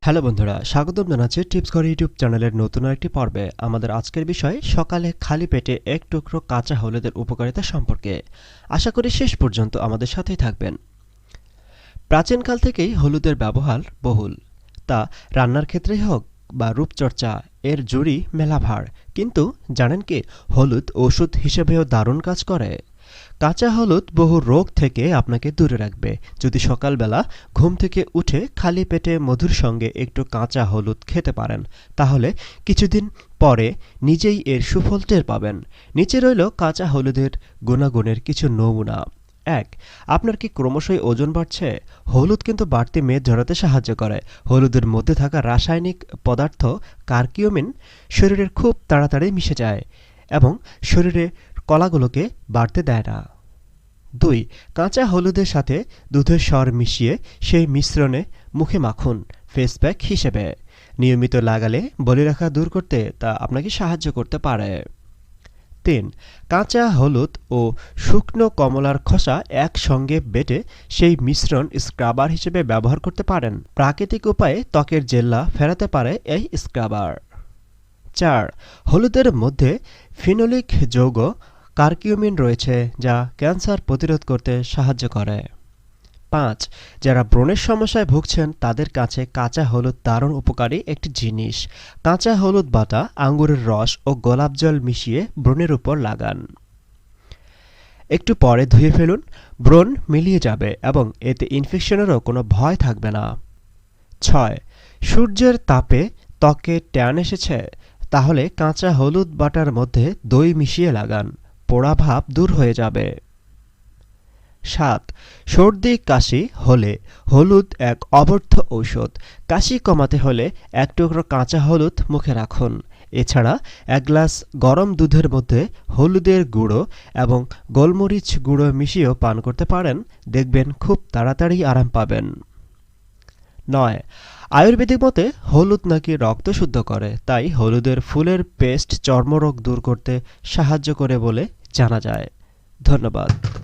Hello বন্ধুরা, স্বাগতম জানাচ্ছি টিপস ঘর ইউটিউব চ্যানেলের নতুন একটি পর্বে। আমাদের আজকের বিষয়, সকালে খালি পেটে এক টুকরো কাঁচা হলুদের উপকারিতা সম্পর্কে। আশা করি শেষ পর্যন্ত আমাদের সাথেই থাকবেন। প্রাচীনকাল থেকেই হলুদের ব্যবহার বহুল। তা রান্নার ক্ষেত্রেই হোক বা রূপচর্চা, এর জুড়ি মেলাভার। কিন্তু জানেন কি, হলুদ ওষুধ হিসেবেও দারুণ কাজ করে। কাঁচা হলুদ বহু রোগ থেকে আপনাকে দূরে রাখবে। যদি সকালবেলা ঘুম থেকে উঠে খালি পেটে মধুর সঙ্গে একটু কাঁচা হলুদ খেতে পারেন, তাহলে কিছুদিন পরে নিজেই এর সুফল টের পাবেন। নিচে রইল কাঁচা হলুদের গুণাগুণের কিছু নমুনা। এক, আপনার কি ক্রমশই ওজন বাড়ছে? হলুদ কিন্তু বাড়তি মেদ ঝরাতে সাহায্য করে। হলুদের মধ্যে থাকা রাসায়নিক পদার্থ কার্কিওমিন শরীরের খুব তাড়াতাড়ি মিশে যায় এবং শরীরে কলাগুলোকে বাড়তে দেয় না। দুই, কাঁচা হলুদের সাথে দুধের স্বর মিশিয়ে সেই মিশ্রণে মুখে মাখুন ফেস প্যাক হিসেবে। নিয়মিত লাগালে বলিরেখা দূর করতে তা আপনাকে সাহায্য করতে পারে। তিন, কাঁচা হলুদ ও শুকনো কমলার খোসা একসঙ্গে বেটে সেই মিশ্রণ স্ক্রাবার হিসেবে ব্যবহার করতে পারেন। প্রাকৃতিক উপায়ে ত্বকের জেল্লা ফেরাতে পারে এই স্ক্রাবার চার, হলুদের মধ্যে ফিনোলিক যৌগ কার্কিউমিন রয়েছে যা ক্যান্সার প্রতিরোধ করতে সাহায্য করে। পাঁচ, যারা ব্রণের সমস্যায় ভুগছেন, তাদের কাছে কাঁচা হলুদ দারুণ উপকারী একটি জিনিস। কাঁচা হলুদ বাটা, আঙ্গুরের রস ও গোলাপ জল মিশিয়ে ব্রণের উপর লাগান। একটু পরে ধুয়ে ফেলুন, ব্রণ মিলিয়ে যাবে এবং এতে ইনফেকশনেরও কোনো ভয় থাকবে না। ছয়, সূর্যের তাপে ত্বকে ট্যান এসেছে, তাহলে কাঁচা হলুদ বাটার মধ্যে দই মিশিয়ে লাগান। পোড়া ভাব দূর হয়ে যাবে। সাত, সর্দি, কাশি হলে হলুদ এক অবর্থ ঔষধ। কাশি কমাতে হলে এক টুকরো কাঁচা হলুদ মুখে রাখুন। এছাড়া এক গ্লাস গরম দুধের মধ্যে হলুদের গুঁড়ো এবং গোলমরিচ গুঁড়ো মিশিয়েও পান করতে পারেন। দেখবেন খুব তাড়াতাড়ি আরাম পাবেন। নয়, আয়ুর্বেদিক মতে হলুদ নাকি রক্ত শুদ্ধ করে, তাই হলুদের ফুলের পেস্ট চর্মরোগ দূর করতে সাহায্য করে বলে জানা যায়। ধন্যবাদ।